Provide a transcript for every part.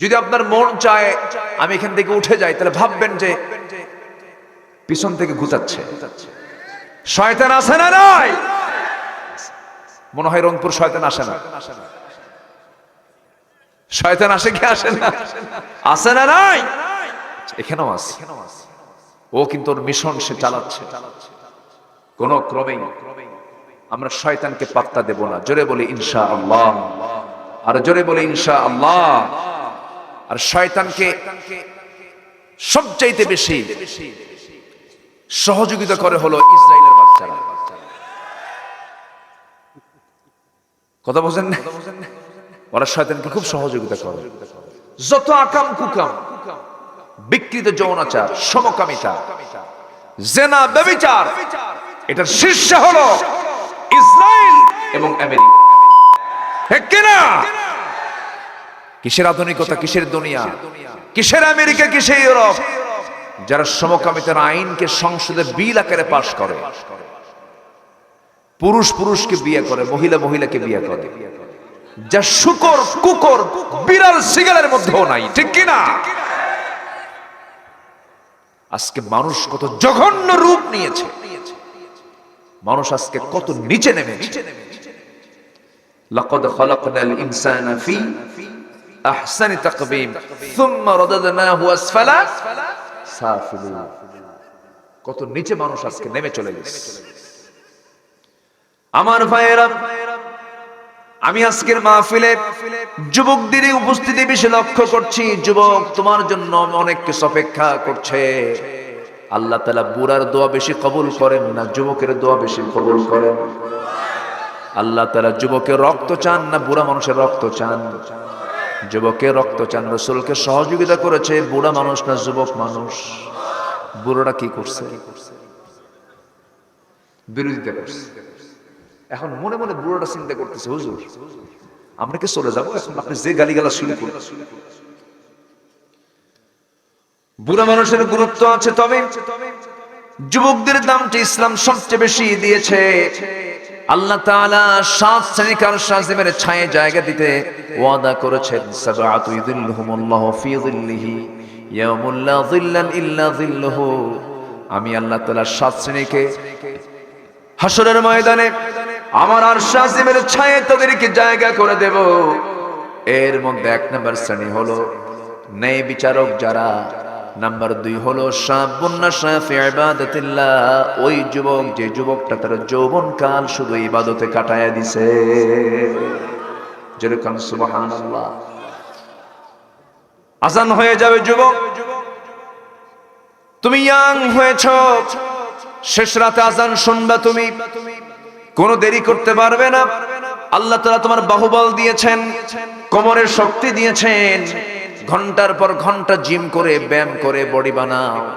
যদি আপনার মন চায় আমি এখান থেকে উঠে যাই, তাহলে ভাববেন যে পিছন থেকে ঘুচাচ্ছে শয়তান আসে না নাই? মনে হয় রংপুর শয়তান আসে না। শয়তান আসে কি আসে না? আসে না নাই? এখানেও আসে ও কিন্তু ওর মিশন সে চালাচ্ছে। কোন ক্রমেই আমরা শয়তানকে পাত্তা দেব না। জোরে বলি ইনশা আল্লাহ আর জোরে বলি ইনশা আল্লাহ আর শয়তানকে সবচাইতে বেশি সহযোগিতা করে হলো ইসরায়েলের বাচ্চারা। কথা বোঝেন না? ওরা শয়তানকে খুব সহযোগিতা করে। যত আকাম কুকাম, বিকৃত যৌনাচার, সমকামিতা, জেনা, ব্যবিচার, এটার শীর্ষ হলো ইসরায়েল এবং আমেরিকা। ঠিক কিনা? কিসের আধুনিকতা, কিসের দুনিয়া? কিসের আমেরিকা, কিসের ইউরোপ? যারা সমকামিতার আইনকে সংসদে বিল আকারে পাশ করে। পুরুষ পুরুষকে বিয়ে করে, মহিলা মহিলাকে বিয়ে করে। যা শুকর, কুকর, বিড়াল, সিগারের মধ্যেও নাই, ঠিক কিনা আজকে মানুষ কত জঘন্য রূপ নিয়েছে। মানুষ আজকে কত নিচে নেমেছে। লাকদ খলাকনাল ইনসানা ফি আহসানি তাকবিম, সুম্মা রাদাদনাহু আসফালা। সাফিলিন। কত নিচে মানুষ আজকে নেমে চলে গেছে। আমার ভাইয়েরা, আমি আজকের মাহফিলে যুবকদের উপস্থিতি বেশি লক্ষ্য করছি। যুবক তোমার জন্য অনেক কিছু অপেক্ষা করছে। আল্লাহ তালা বুড়ার দোয়া বেশি কবুল করেন না যুবকের দোয়া বেশি কবুল করেন? আল্লাহ তালা যুবকের রক্ত চান না বুড়া মানুষের রক্ত চান? যুবকের রক্ত চান রসুলকে সহযোগিতা করেছে, বুড়া মানুষ না যুবক মানুষ? বুড়োটা কি করছে? বিরোধিতা করছে। এখন মনে মনে বুড়োটা চিন্তা করতেছে, হুজুর, আমরা কি চলে যাব? এখন আপনি যে গালিগালা শুরু করুন। বুড়া মানুষের গুরুত্ব আছে তবে যুবকদের দামটি ইসলাম সবচেয়ে বেশি দিয়েছে। আল্লাহ তাআলা সাত শ্রেণীকার শাজিমের ছায়ে জায়গা দিতে ওয়াদা করেছেন। সাবআতু ইযিল্লুহুমুল্লাহু ফি যিল্লিহি, ইয়াউমুল লা যিল্লান ইল্লা যিল্লুহু। আমি আল্লাহ তাআলা সাত শ্রেণীকে হাসরের ময়দানে আমার আর শাজিমের ছায়ে তাদেরকে জায়গা করে দেব। এর মধ্যে এক নম্বর শ্রেণি হলো ন্যায় বিচারক যারা নাম্বার দুই হলো সাবুন্না সাফি, ইবাদাতিল্লাহ। ওই যুবক, যে যুবকটা তার যৌবন কাল শুধু ইবাদতে কাটায়া দিছে। যেরকম সুবহানাল্লাহ। আজান হয়ে যাবে, যুবক। তুমি ইয়াং হয়েছ। শেষ রাতে আজান শুনবা তুমি। কোনো দেরি করতে পারবে না। আল্লাহ তাআলা তোমার বাহুবল দিয়েছেন, কোমরের শক্তি দিয়েছেন। ঘণ্টার পর ঘণ্টা জিম করে, ব্যায়াম করে, বডি বানাও।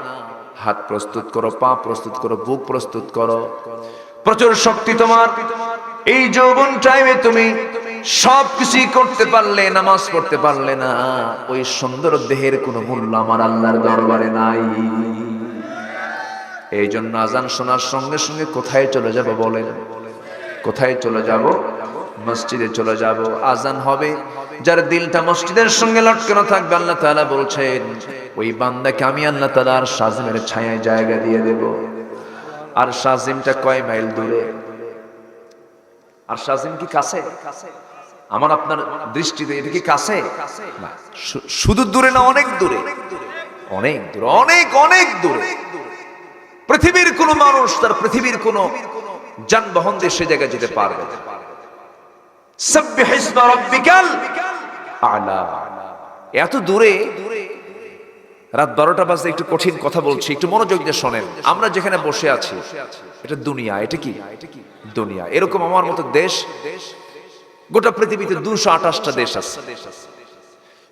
হাত প্রস্তুত করো, পা প্রস্তুত করো, বুক প্রস্তুত করো। প্রচুর শক্তি তোমার। এই যৌবন টাইমে তুমি সব কিছুই করতে পারলে, নামাজ পড়তে পারলে না। ওই সুন্দর দেহের কোনো মূল্য আমার আল্লাহর দরবারে নাই। এই জন্য আজান শোনার সঙ্গে সঙ্গে কোথায় চলে যাব বলেন? কোথায় চলে যাব? মসজিদে চলে যাব, আজান হবে। যার দিলটা মসজিদের সঙ্গে লটকানো থাকবে, আল্লাহ তাআলা বলছেন, ওই বান্দাকে আমি আল্লাহ তাআলা সাজিমের ছায়ায় জায়গা দিয়ে দেব। আর সাজিমটা কয় মাইল দূরে? আর সাজিম কি কাছে? আমার আপনার দৃষ্টিতে এটা কি কাছে? না শুধু দূরে না, অনেক দূরে। অনেক দূরে, অনেক অনেক দূরে। পৃথিবীর কোন মানুষ তার পৃথিবীর কোন যানবাহন দিয়ে সে জায়গায় যেতে পারবে এত দূরে, রাত বারোটা বাজে একটু কঠিন কথা বলছি, একটু মনোযোগ দিয়ে শোনেন। আমরা যেখানে বসে আছি, এটা দুনিয়া, এটা কি? দুনিয়া। এরকম আমার মতো দেশ, গোটা পৃথিবীতে দুশো আঠাশটা দেশ আছে।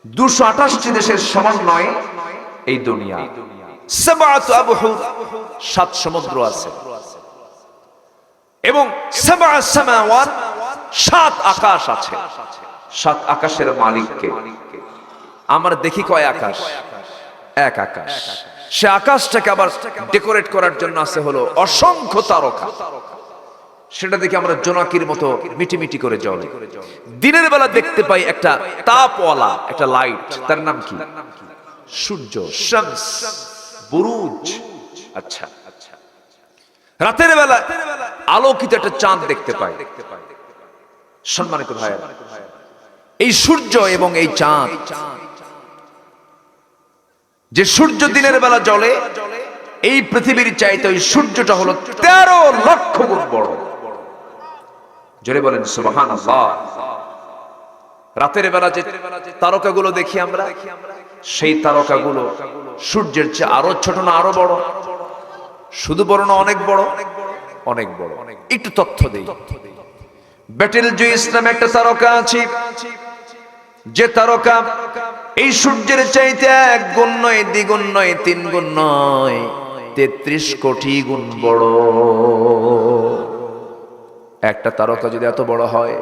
দুশো আঠাশটি দেশের সমন্বয়ে এই দুনিয়া। সাত সমুদ্র আছে। এবং সাবা সামাওয়াত সাত আকাশ আছে। সাত আকাশের মালিককে। আমরা দেখি কয় আকাশ? এক আকাশ। সে আকাশটাকে আবার ডেকোরেট করার জন্য আছে হলো অসংখ্য তারকা। সেটা দেখে আমরা জোনাকির মতো মিটিমিটি করে জ্বলে। দিনের বেলা দেখতে পাই একটা তাপওয়ালা একটা লাইট তার নাম কি? সূর্য শামস বুরুজ। আচ্ছা। আচ্ছা রাতের বেলা আলোকিত একটা চাঁদ দেখতে পাই দেখতে পাই। সম্মানিত ভাই এই সূর্য এবং এই চাঁদ, যে সূর্য দিনের বেলা জ্বলে, এই পৃথিবীর চাইতে ওই সূর্যটা হলো তেরো লক্ষ গুণ বড়। জোরে বলেন সুবাহান রাতের বেলা যে তারকাগুলো দেখি আমরা, সেই তারকাগুলো সূর্যের চেয়ে আরও ছোট না আরও বড়? শুধু বড় না অনেক বড়? অনেক বড়। একটু তথ্য দেই। ব্যাটেল জুইস নামে একটা তারকা আছে। যে তারকা এই সূর্যের চাইতে এক গুণ নয়, দ্বিগুণ নয়, তিন গুণ নয়, তেত্রিশ কোটি গুণ বড়। একটা তারকা যদি এত বড় হয়,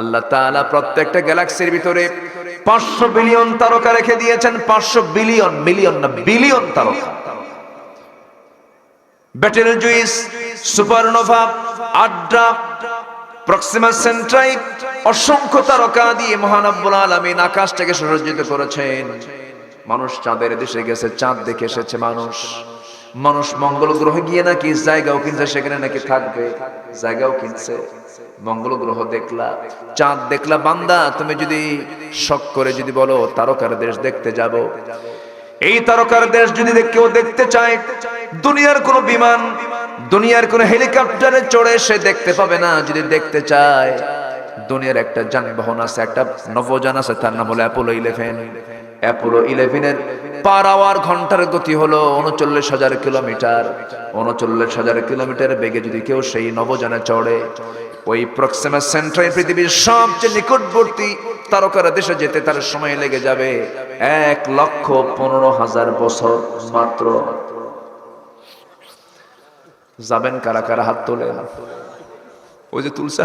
আল্লাহ তাআলা প্রত্যেকটা গ্যালাক্সির ভিতরে পাঁচশো বিলিয়ন তারকা রেখে দিয়েছেন, পাঁচশো বিলিয়ন মিলিয়ন না, বিলিয়ন তারকা। Betelgeuse, supernova Adhara Proxima Centauri অসংখ্য তারকা দিয়ে মহানব্বুল আলামিন আকাশটাকে সুসজ্জিত করেছেন। মানুষ চাঁদের দেশে গেছে, চাঁদ দেখে এসেছে মানুষ। মানুষ মঙ্গল গ্রহে গিয়ে নাকি জায়গাও কিনছে, সেখানে নাকি থাকবে, জায়গাও কিনছে। মঙ্গল গ্রহ দেখলা, চাঁদ দেখলা, বান্দা, তুমি যদি শখ করে যদি বলো, তারকার দেশ দেখতে যাব। এই তারকার দেশ যদি কেউ দেখতে চায়, দুনিয়ার কোন বিমান দুনিয়ার কোন হেলিকপ্টারে চড়ে সে দেখতে পাবে না, যদি দেখতে চায়। দুনিয়ার একটা যানবাহন আছে, একটা নবযান আছে, তার নাম হলো অ্যাপোলো ইলেভেন অ্যাপোলো ইলেভেনের পার আওয়ার ঘণ্টার গতি হলো উনচল্লিশ হাজার কিলোমিটার। উনচল্লিশ হাজার কিলোমিটার বেগে যদি কেউ সেই নবযানে চড়ে, ওই প্রক্সিমা সেন্ট্রাই পৃথিবীর সবচেয়ে নিকটবর্তী তারকার দেশে যেতে তার সময় লেগে যাবে এক লক্ষ পনেরো হাজার বছর মাত্র। যাবেন কারা কারা হাত তোলে? ওই যে তুলসা।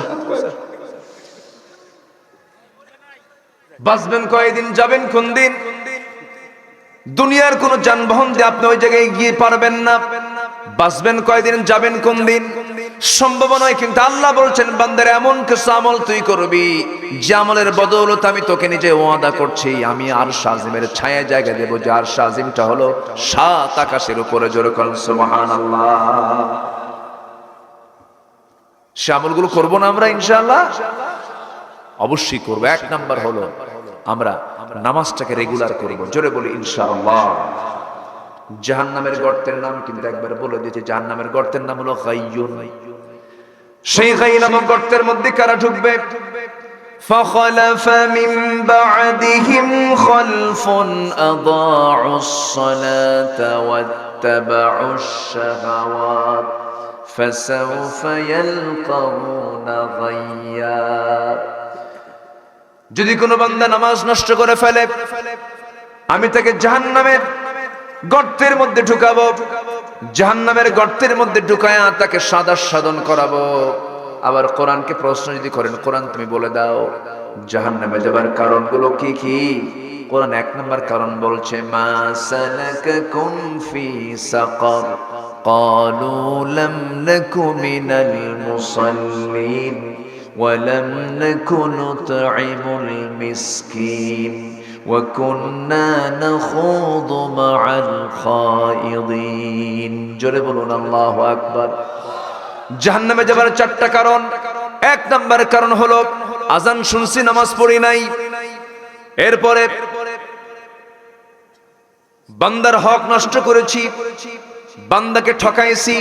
বাঁচবেন কয়েকদিন যাবেন কোন দিন? দুনিয়ার কোন যানবাহন দিয়ে আপনি ওই জায়গায় গিয়ে পারবেন না। বাঁচবেন কয়েকদিন যাবেন কোন দিন? সম্ভব নয়, কিন্তু আল্লাহ বলছেন, বান্দার এমন কিছু আমল তুই করবি, যে আমলের বদৌলত আমি তোকে নিজে ওয়াদা করছি, আমি আর সাজিমের ছায়া দেবো, যে আর হলো সাত আকাশের উপরে করেন সে আমলগুলো করব না আমরা অবশ্যই করব। এক নাম্বার হলো আমরা নামাজটাকে রেগুলার করব, জোরে বলি, ইনশাআল্লাহ। জাহান্নামের গর্তের নাম কিন্তু একবার বলে দিয়েছে, জাহান্নামের গর্তের নাম হলো গাইয়ুন। সেই গাই নামক গর্তের মধ্যে কারা ঢুকবে فخلف من بعدهم خلف أضاعوا الصلاة واتبعوا الشهوات فسوف يلقون غيا যদি কোনো বান্দা নামাজ নষ্ট করে ফেলে আমি তাকে জাহান্নামের গর্তের মধ্যে ঢুকাবো জাহান্নামের গর্তের মধ্যে ঢুকায়া তাকে সাদা সাধন করাবো আবার কোরআনকে প্রশ্ন যদি করেন কোরআন তুমি বলে দাও জাহান্নামে যাবার কারণগুলো কি কি কোরআন এক নম্বর কারণ বলছে মা সালাকাকুম ফি সাকার قالوا لم نك من المصلين ولم نك نطعم المسكين وكنا نخوض مع الخائضين জোরে বলুন আল্লাহু আকবার জাহান্নামে যাবার চারটা কারণ এক নাম্বার কারণ হলো আজান শুনছি নামাজ পড়ি নাই এরপরে বান্দার হক নষ্ট করেছি বান্দাকে ঠকাইছি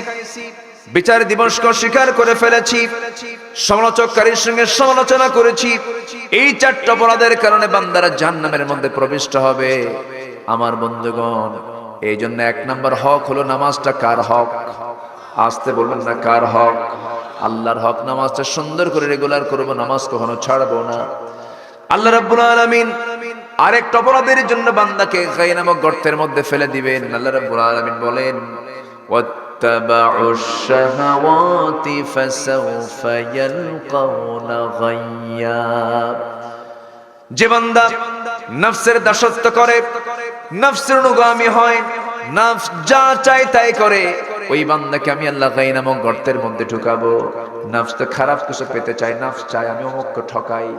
বিচার দিবসকে স্বীকার করে ফেলেছি, সমালোচককারীর সঙ্গে সমালোচনা করেছি। এই চারটা অপরাধের কারণে বান্দারা জাহান্নামের মধ্যে প্রবিষ্ট হবে। আমার বন্ধুগণ এই জন্য এক নম্বর হক হলো নামাজটা কার হক? আসতে বলবেন না কার হক? আল্লাহর হক নামাজটা সুন্দর করে রেগুলার করব, নামাজ কখনো ছাড়বো না। আল্লাহ রাব্বুল আলামিন আরেক অপরাধের জন্য বান্দাকে গাই নামক গর্তের মধ্যে ফেলে দিবেন। আল্লাহ রাব্বুল আলামিন বলেন واتبعوا الشهوات فسوف يلقون غيا যে বান্দা নফসের দাসত্ব করে নফসের অনুগামী হয় নফস যা চায় তাই করে ওই বান্দাকে আমি আল্লাহ গাই নামক গর্তের মধ্যে ঢুকাবো নাফস তো খারাপ কিছু পেতে চাই নাফস চাই আমি অমুককে ঠকাই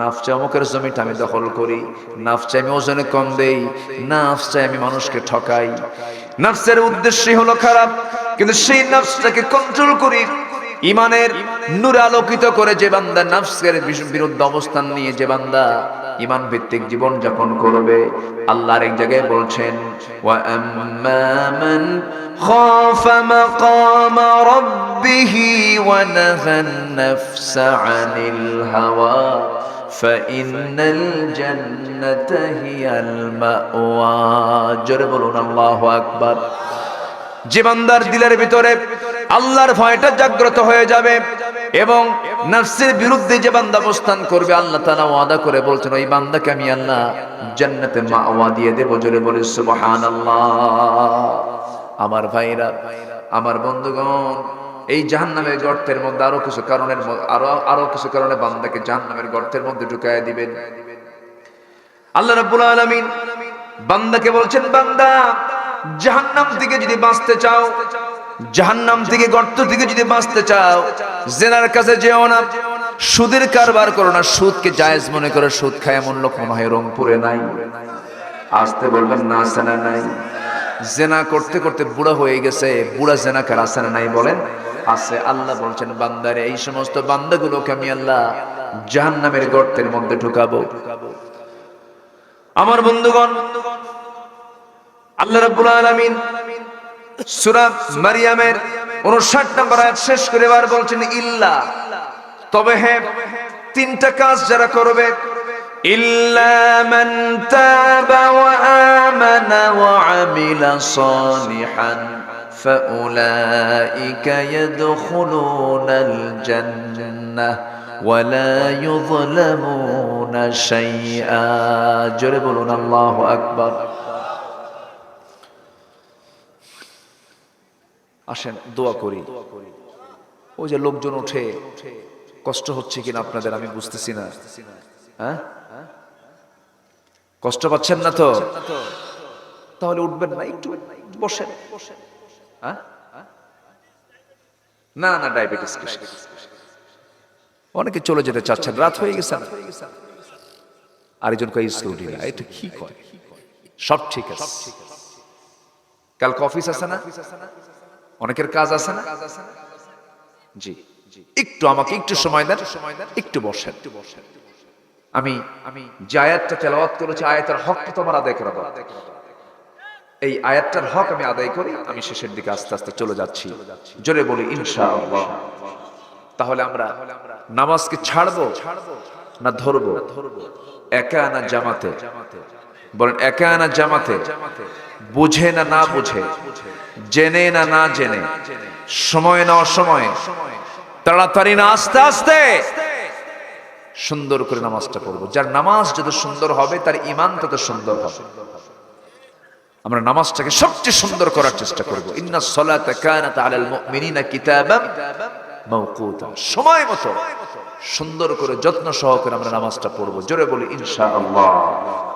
নাফস চাই অমুকের জমিটা আমি দখল করি নাফস চাই আমি ওজনে কম দেই নাফস চাই আমি মানুষকে ঠকাই নাফসের উদ্দেশ্যই হলো খারাপ কিন্তু সেই নাফসটাকে কন্ট্রোল করি ইমানের নূরে আলোকিত করে যে বান্দা নাফসের বিশ- বিরুদ্ধে অবস্থান নিয়ে যে বান্দা ইমান ভিত্তিক জীবন যাপন করবে আল্লাহর এক জায়গায় বলছেন ওয়া আম্মা মান خاف مقام ربه ونهى النفس عن الهوى فإن الجنة هي المأوى জোরে বলুন আল্লাহু যে দিলের ভিতরে আল্লাহর ভয়টা জাগ্রত হয়ে যাবে এবং নফসের বিরুদ্ধে যে বান্দা অবস্থান করবে, আল্লাহ তাআলা ওয়াদা করে বলছেন, ওই বান্দাকে আমি আল্লাহ জান্নাতে মাওয়া দিয়ে দেব। জোরে বলে, সুবহানাল্লাহ। আমার ভাইরা, আমার বন্ধুগণ, এই জাহান্নামের গর্তের মধ্যে আরও কিছু কারণের আরও আরও কিছু কারণে বান্দাকে জাহান্নামের গর্তের মধ্যে ঢুকায় দিবেন। আল্লাহ রাব্বুল আলামিন বান্দাকে বলছেন, বান্দা জাহান্নাম থেকে যদি বাঁচতে চাও, জাহান্নাম থেকে গর্ত থেকে যদি বাঁচতে চাও, জেনার কাছে যেও না, সুদের কারবার করো না, সুদকে জায়েজ মনে করে সুদ খায় এমন লোক মনে হয় রংপুরে নাই। আসতে বলবেন না আছে না নাই। জেনা করতে করতে বুড়া হয়ে গেছে, বুড়া জেনা কার না নাই বলেন? আছে, আল্লাহ বলছেন, বান্দারে, এই সমস্ত বান্দাগুলোকে আমি আল্লাহ জাহান্নামের গর্তের মধ্যে ঢুকাবো। আমার বন্ধুগণ আল্লাহ রাব্বুল আলামিন সূরা মারিয়ামের 59 নম্বর আয়াত শেষ করে এবার বলছেন ইল্লা তবে হ্যাঁ তিনটা কাজ যারা করবে إلا من تاب وآمن وعمل صالحا فأولئك يدخلون الجنة ولا يظلمون شيئا জোরে বলুন আল্লাহু আসেন, দোয়া করি। ওই যে লোকজন ওঠে কষ্ট হচ্ছে কিনা আপনাদের আমি বুঝতেছি না। হ্যাঁ? কষ্ট পাচ্ছেন না তো? তাহলে উঠবেন না, একটু বসেন। হ্যাঁ? না না, ডায়াবেটিস অনেকে চলে যেতে চাচ্ছেন, রাত হয়ে গেছে আরেকজন কয় স্কুটি না এটা কি কয়? সব ঠিক আছে। কালকে অফিস আছে না? অনেকের কাজ আছে না? জি একটু আমাকে একটু সময় দেন, একটু বসেন। একটু বসেন আমি আমি যে আয়াতটা তেলাওয়াত করেছি, আয়াতের হকটা তোমার আদায় করা। এই আয়াতটার হক আমি আদায় করি, আমি শেষের দিকে আস্তে আস্তে চলে যাচ্ছি। জোরে বলি, ইনশাআল্লাহ। তাহলে আমরা নামাজকে ছাড়বো না ধরবো? একা না জামাতে? বলেন, একা না জামাতে? বুঝে না না বুঝে? জেনে না না জেনে। সময় না অসময়ে। তাড়াতাড়ি না, আস্তে আস্তে। সুন্দর করে নামাজটা পড়ব। যার নামাজ যত সুন্দর হবে, তার ইমান তত সুন্দর হবে। আমরা নামাজটাকে সবচেয়ে সুন্দর করার চেষ্টা করব। সময় মতো। সুন্দর করে যত্ন সহকারে আমরা নামাজটা পড়ব। জোরে বলি, ইনশাআল্লাহ।